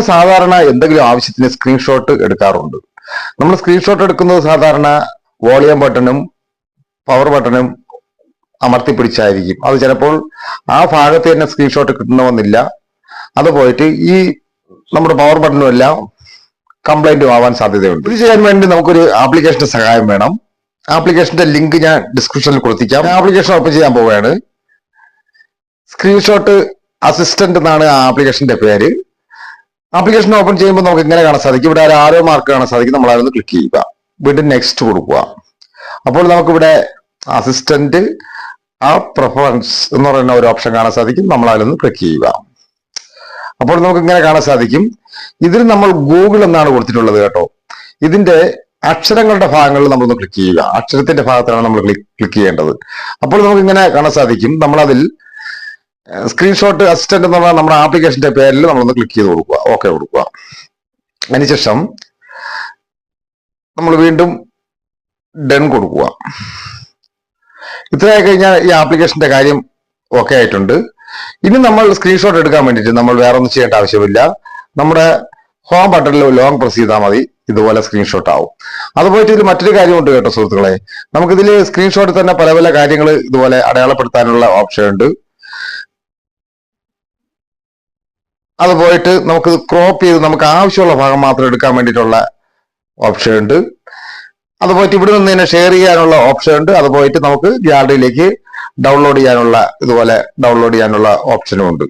സാധാരണ എന്തെങ്കിലും ആവശ്യത്തിന് സ്ക്രീൻഷോട്ട് എടുക്കാറുണ്ട്. നമ്മൾ സ്ക്രീൻഷോട്ട് എടുക്കുന്നത് സാധാരണ വോളിയം ബട്ടണും പവർ ബട്ടണും അമർത്തി പിടിച്ചായിരിക്കും അത് ചിലപ്പോൾ ആ ഭാഗത്ത് തന്നെ സ്ക്രീൻഷോട്ട് കിട്ടണമെന്നില്ല. അത് പോയിട്ട് ഈ നമ്മുടെ പവർ ബട്ടണും എല്ലാം കംപ്ലൈന്റും ആവാൻ സാധ്യതയുണ്ട്. ഇത് ചെയ്യാൻ വേണ്ടി നമുക്കൊരു ആപ്ലിക്കേഷന്റെ സഹായം വേണം. ആപ്ലിക്കേഷന്റെ ലിങ്ക് ഞാൻ ഡിസ്ക്രിപ്ഷനിൽ കൊടുത്തിക്കാം. ആപ്ലിക്കേഷൻ ഓപ്പൺ ചെയ്യാൻ പോവുകയാണ്. സ്ക്രീൻഷോട്ട് അസിസ്റ്റന്റ് എന്നാണ് ആ ആപ്ലിക്കേഷന്റെ പേര്. ആപ്ലിക്കേഷൻ ഓപ്പൺ ചെയ്യുമ്പോൾ നമുക്ക് ഇങ്ങനെ കാണാൻ സാധിക്കും. ഇവിടെ ഒരു ആരോ മാർക്ക് കാണാൻ സാധിക്കും. നമ്മൾ അതൊന്ന് ക്ലിക്ക് ചെയ്യുക. വീണ്ടും നെക്സ്റ്റ് കൊടുക്കുക. അപ്പോൾ നമുക്കിവിടെ അസിസ്റ്റന്റ് ആ പ്രിഫറൻസ് എന്ന് പറയുന്ന ഒരു ഓപ്ഷൻ കാണാൻ സാധിക്കും. നമ്മൾ അതിലൊന്ന് ക്ലിക്ക് ചെയ്യുക. അപ്പോൾ നമുക്ക് ഇങ്ങനെ കാണാൻ സാധിക്കും. ഇതിൽ നമ്മൾ ഗൂഗിൾ എന്നാണ് കൊടുത്തിട്ടുള്ളത് കേട്ടോ. ഇതിന്റെ അക്ഷരങ്ങളുടെ ഭാഗങ്ങളിൽ നമ്മളൊന്ന് ക്ലിക്ക് ചെയ്യുക. അക്ഷരത്തിന്റെ ഭാഗത്താണ് നമ്മൾ ക്ലിക്ക് ചെയ്യേണ്ടത്. അപ്പോൾ നമുക്ക് ഇങ്ങനെ കാണാൻ സാധിക്കും. നമ്മളതിൽ സ്ക്രീൻഷോട്ട് അസിസ്റ്റന്റ് എന്നുള്ള നമ്മുടെ ആപ്ലിക്കേഷന്റെ പേരിൽ നമ്മളൊന്ന് ക്ലിക്ക് ചെയ്ത് കൊടുക്കുക. ഓക്കെ കൊടുക്കുക. അതിനുശേഷം നമ്മൾ വീണ്ടും ഡൺ കൊടുക്കുക. ഇത്രയായി കഴിഞ്ഞാൽ ഈ ആപ്ലിക്കേഷന്റെ കാര്യം ഓക്കെ ആയിട്ടുണ്ട്. ഇനി നമ്മൾ സ്ക്രീൻഷോട്ട് എടുക്കാൻ വേണ്ടിയിട്ട് നമ്മൾ വേറെ ഒന്നും ചെയ്യേണ്ട ആവശ്യമില്ല. നമ്മുടെ ഹോം ബട്ടണിൽ ലോങ് പ്രസ് ചെയ്താൽ മതി. ഇതുപോലെ സ്ക്രീൻഷോട്ട് ആവും. അതുപോയിട്ട് ഇതിൽ മറ്റൊരു കാര്യമുണ്ട് കേട്ടോ സുഹൃത്തുക്കളെ. നമുക്കിതിൽ സ്ക്രീൻഷോട്ടിൽ തന്നെ പല പല കാര്യങ്ങൾ ഇതുപോലെ അടയാളപ്പെടുത്താനുള്ള ഓപ്ഷൻ ഉണ്ട്. അത് പോയിട്ട് നമുക്ക് ക്രോപ്പ് ചെയ്ത് നമുക്ക് ആവശ്യമുള്ള ഭാഗം മാത്രം എടുക്കാൻ വേണ്ടിയിട്ടുള്ള ഓപ്ഷൻ ഉണ്ട്. അത് പോയിട്ട് ഇവിടെ നിന്ന് തന്നെ ഷെയർ ചെയ്യാനുള്ള ഓപ്ഷൻ ഉണ്ട്. അത് പോയിട്ട് നമുക്ക് ഗ്യാലറിയിലേക്ക് ഡൗൺലോഡ് ചെയ്യാനുള്ള ഇതുപോലെ ഡൗൺലോഡ് ചെയ്യാനുള്ള ഓപ്ഷനും ഉണ്ട്.